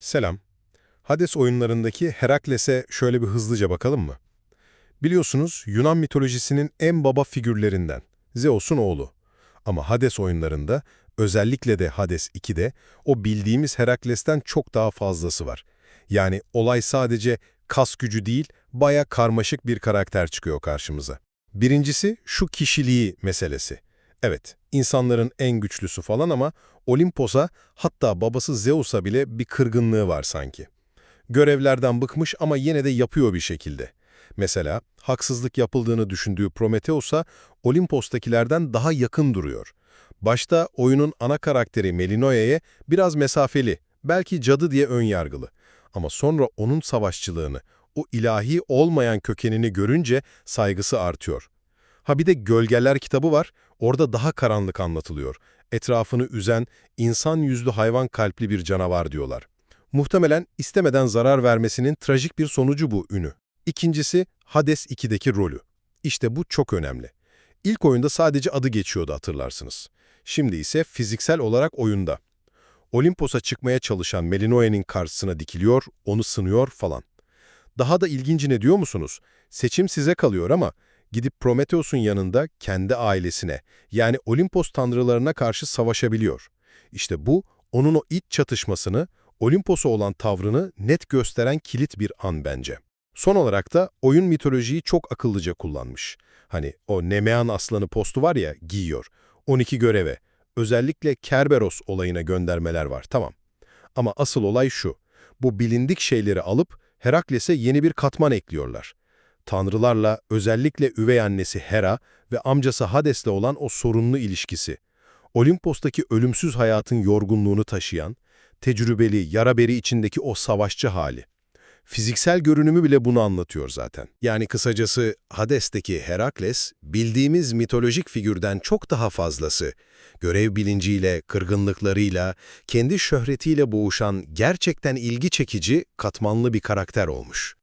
Selam. Hades oyunlarındaki Herakles'e şöyle bir hızlıca bakalım mı? Biliyorsunuz Yunan mitolojisinin en baba figürlerinden, Zeus'un oğlu. Ama Hades oyunlarında, özellikle de Hades 2'de, o bildiğimiz Herakles'ten çok daha fazlası var. Yani olay sadece kas gücü değil, baya karmaşık bir karakter çıkıyor karşımıza. Birincisi şu kişiliği meselesi. Evet, insanların en güçlüsü falan ama Olimpos'a hatta babası Zeus'a bile bir kırgınlığı var sanki. Görevlerden bıkmış ama yine de yapıyor bir şekilde. Mesela haksızlık yapıldığını düşündüğü Prometheus'a Olimpos'takilerden daha yakın duruyor. Başta oyunun ana karakteri Melinoe'ye biraz mesafeli, belki cadı diye ön yargılı. Ama sonra onun savaşçılığını, o ilahi olmayan kökenini görünce saygısı artıyor. Ha bir de Gölgeler kitabı var, orada daha karanlık anlatılıyor. Etrafını üzen, insan yüzlü hayvan kalpli bir canavar diyorlar. Muhtemelen istemeden zarar vermesinin trajik bir sonucu bu ünü. İkincisi, Hades 2'deki rolü. İşte bu çok önemli. İlk oyunda sadece adı geçiyordu hatırlarsınız. Şimdi ise fiziksel olarak oyunda. Olimpos'a çıkmaya çalışan Melinoe'nin karşısına dikiliyor, onu sınıyor falan. Daha da ilginci ne diyor musunuz? Seçim size kalıyor ama gidip Prometheus'un yanında kendi ailesine, yani Olimpos tanrılarına karşı savaşabiliyor. İşte bu, onun o iç çatışmasını, Olimpos'a olan tavrını net gösteren kilit bir an bence. Son olarak da oyun mitolojiyi çok akıllıca kullanmış. Hani o Nemean aslanı postu var ya, giyiyor. 12 göreve, özellikle Kerberos olayına göndermeler var, tamam. Ama asıl olay şu, bu bilindik şeyleri alıp Herakles'e yeni bir katman ekliyorlar. Tanrılarla özellikle üvey annesi Hera ve amcası Hades'le olan o sorunlu ilişkisi. Olimpos'taki ölümsüz hayatın yorgunluğunu taşıyan, tecrübeli, yara beri içindeki o savaşçı hali. Fiziksel görünümü bile bunu anlatıyor zaten. Yani kısacası Hades'teki Herakles, bildiğimiz mitolojik figürden çok daha fazlası. Görev bilinciyle, kırgınlıklarıyla, kendi şöhretiyle boğuşan gerçekten ilgi çekici, katmanlı bir karakter olmuş.